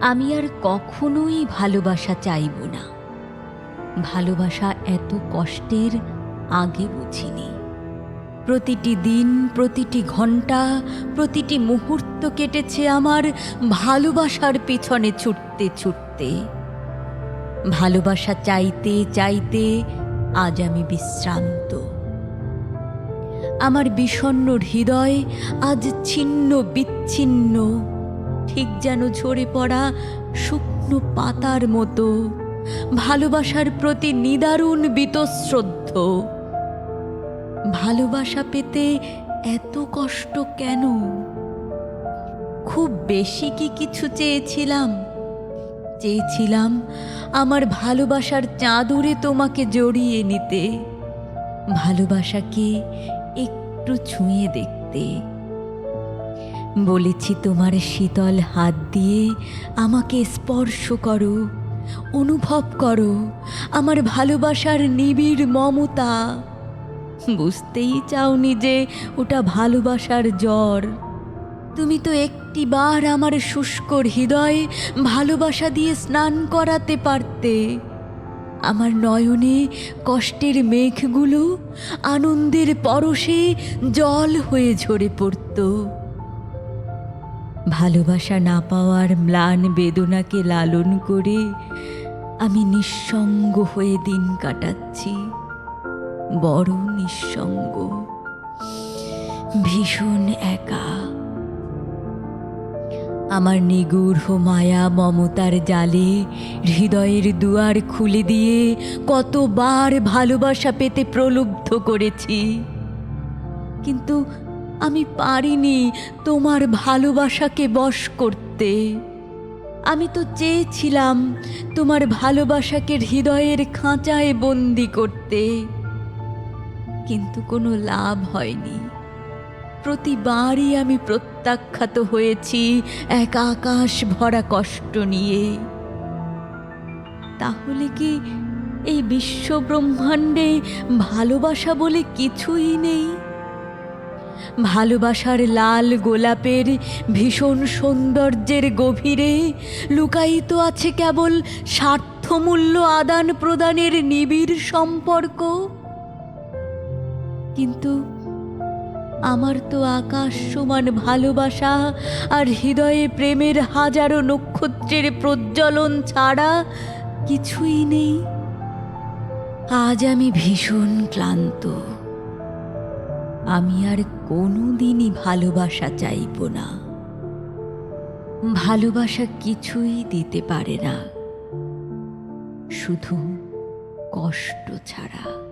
আমি আর কখনোই ভালোবাসা চাইব না। ভালোবাসা এত কষ্টের আগে বুঝিনি। প্রতিটি দিন, প্রতিটি ঘণ্টা প্রতিটি মুহূর্ত কেটেছে আমার ভালোবাসার পেছনে ছুটতে ছুটতে। ভালোবাসা চাইতে চাইতে আজ আমি বিশ্রান্ত। আমার বিষণ্ণ হৃদয় আজ ছিন্ন বিচ্ছিন্ন। ঠিক যেন ঝরে পড়া শুকনো পাতার মতো। ভালোবাসার প্রতি নিদারুণ বীতশ্রদ্ধ। ভালোবাসা পেতে এত কষ্ট কেন? খুব বেশি কি কিছু চেয়েছিলাম? চেয়েছিলাম আমার ভালোবাসার চাদরে তোমাকে জড়িয়ে নিতে। ভালোবাসাকে একটু ছুঁয়ে দেখতে। বলেছি তোমার শীতল হাত দিয়ে আমাকে স্পর্শ করো, অনুভব করো, আমার ভালোবাসার নিবিড় মমতা। বুঝতেই চাওনি যে ওটা ভালোবাসার জ্বর। তুমি তো একটিবার আমার শুষ্ক হৃদয় ভালোবাসা দিয়ে স্নান করাতে পারতে। আমার নয়নে কষ্টের মেঘগুলো আনন্দের পরশে জল হয়ে ঝরে পড়ত। ভালোবাসা না পাওয়ার ম্লান বেদনাকে লালন করে আমি নিঃসঙ্গ হয়ে দিন কাটাচ্ছি। বড় নিঃসঙ্গ। ভীষণ একা। আমার নিগূঢ় মায়া মমতার জালে হৃদয়ের দুয়ার খুলে দিয়ে কতবার ভালোবাসা পেতে প্রলুব্ধ করেছি। কিন্তু আমি পারিনি তোমার ভালোবাসাকে বশ করতে। আমি তো চেয়েছিলাম তোমার ভালোবাসাকে হৃদয়ের খাঁচায় বন্দি করতে। কিন্তু কোনো লাভ হয়নি। প্রতিবারই আমি প্রত্যাখ্যাত হয়েছি এক আকাশ ভরা কষ্ট নিয়ে। তাহলে কি এই বিশ্ব ব্রহ্মাণ্ডে ভালোবাসা বলে কিছুই নেই? ভালোবাসার লাল গোলাপের ভীষণ সৌন্দর্যের গভীরে লুকায়িত আছে কেবল স্বার্থমূল্য আদান প্রদানের নিবিড় সম্পর্ক। কিন্তু আমার তো আকাশ সমান ভালোবাসা আর হৃদয়ে প্রেমের হাজারো নক্ষত্রের প্রজ্বলন ছাড়া কিছুই নেই। আজ আমি ভীষণ ক্লান্ত। আমি আর কোনোদিনই ভালোবাসা চাইব না। ভালোবাসা কিছুই দিতে পারে না। শুধু কষ্ট ছাড়া।